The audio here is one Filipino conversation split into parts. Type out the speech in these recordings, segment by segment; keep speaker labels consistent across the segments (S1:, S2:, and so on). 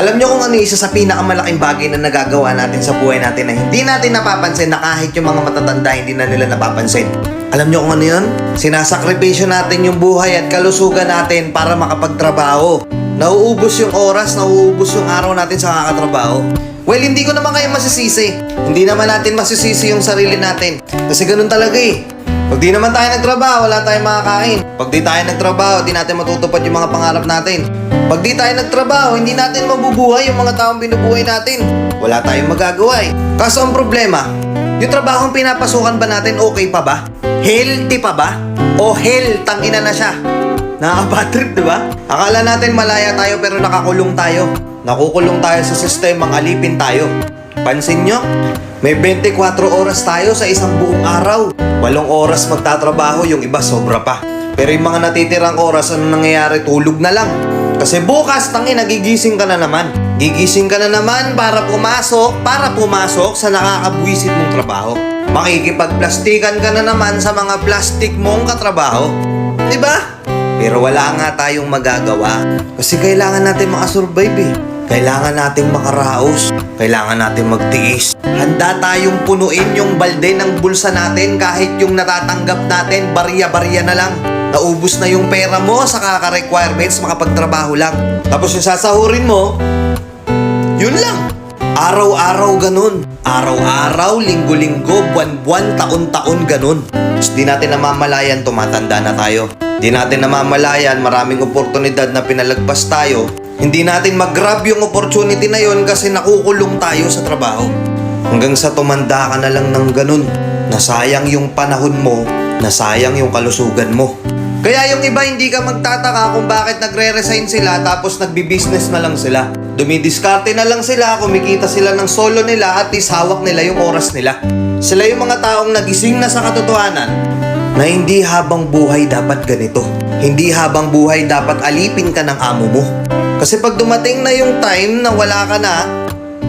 S1: Alam nyo kung ano isa sa pinakamalaking bagay na nagagawa natin sa buhay natin na hindi natin napapansin na kahit yung mga matatanda hindi na nila napapansin. Alam nyo kung ano yun? Sinasakripisyo natin yung buhay at kalusugan natin para makapagtrabaho. Nauubos yung oras, nauubos yung araw natin sa kakatrabaho. Well, hindi ko naman kayo masisisi. Hindi naman natin masisisi yung sarili natin. Kasi ganun talaga eh. Pag di naman tayo nagtrabaho, wala tayong makakain. Pag di tayo nagtrabaho, di natin matutupad yung mga pangarap natin. Pag di tayo nagtrabaho, hindi natin mabubuhay yung mga taong binubuhay natin. Wala tayong magagawa eh. Kaso ang problema, yung trabahong pinapasukan ba natin okay pa ba? Healthy pa ba? O hell, tangina na siya? Nakaka-bad trip, di ba? Akala natin malaya tayo pero nakakulong tayo. Nakukulong tayo sa sistemang alipin tayo. Pansin nyo? May 24 oras tayo sa isang buong araw. Walong oras magtatrabaho, yung iba sobra pa. Pero yung mga natitirang oras, ano nangyayari? Tulog na lang. Kasi bukas, tangi, nagigising ka na naman. Gigising ka na naman para pumasok, para pumasok sa nakakabwisit mong trabaho. Makikipagplastikan ka na naman sa mga plastic mong katrabaho. Ba? Pero wala nga tayong magagawa. Kasi kailangan natin makasurvive eh. Kailangan natin makaraos. Kailangan natin magtiis. Handa tayong punuin yung balde ng bulsa natin kahit yung natatanggap natin barya-barya na lang. Naubos na yung pera mo sa kaka-requirements makapagtrabaho lang. Tapos yung sasahurin mo, yun lang. Araw-araw ganun. Araw-araw, linggo-linggo, buwan-buwan, taon-taon ganun. Tapos di natin namamalayan, tumatanda na tayo. Di natin namamalayan, maraming oportunidad na pinalagpas tayo. Hindi natin mag-grab yung opportunity na yon kasi nakukulong tayo sa trabaho. Hanggang sa tumanda ka na lang ng ganun. Nasayang yung panahon mo, nasayang yung kalusugan mo. Kaya yung iba hindi ka magtataka kung bakit nagre-resign sila tapos nagbi-business na lang sila. Dumidiskarte na lang sila, kumikita sila ng solo nila at least hawak nila yung oras nila. Sila yung mga taong nagising na sa katotohanan na hindi habang buhay dapat ganito. Hindi habang buhay dapat alipin ka ng amo mo. Kasi pag dumating na yung time na wala ka na,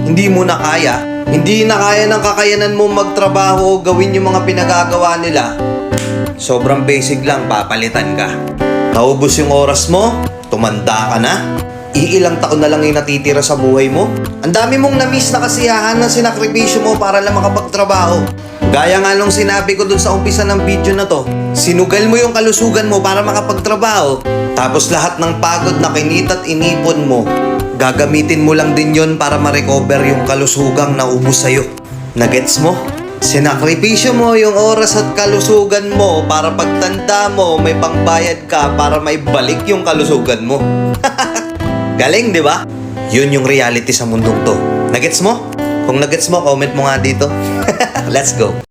S1: hindi mo na kaya, hindi na kaya ng kakayanan mo magtrabaho o gawin yung mga pinagagawa nila, sobrang basic lang, papalitan ka. Naubos yung oras mo, tumanda ka na, iilang taon na lang yung natitira sa buhay mo. Ang dami mong na-miss na kasiyahan ng sinakripisyo mo para lang makapagtrabaho. Gaya nga nung sinabi ko dun sa umpisa ng video na to, sinugal mo yung kalusugan mo para makapagtrabaho, tapos lahat ng pagod na kinita't inipon mo, gagamitin mo lang din yon para ma-recover yung kalusugang naubos sa'yo. Nagets mo? Sinakripisyo mo yung oras at kalusugan mo para pagtanda mo may pangbayad ka para may balik yung kalusugan mo. Galing, di ba? Yun yung reality sa mundong to. Nagets mo? Kung nagets mo, comment mo nga dito. Let's go.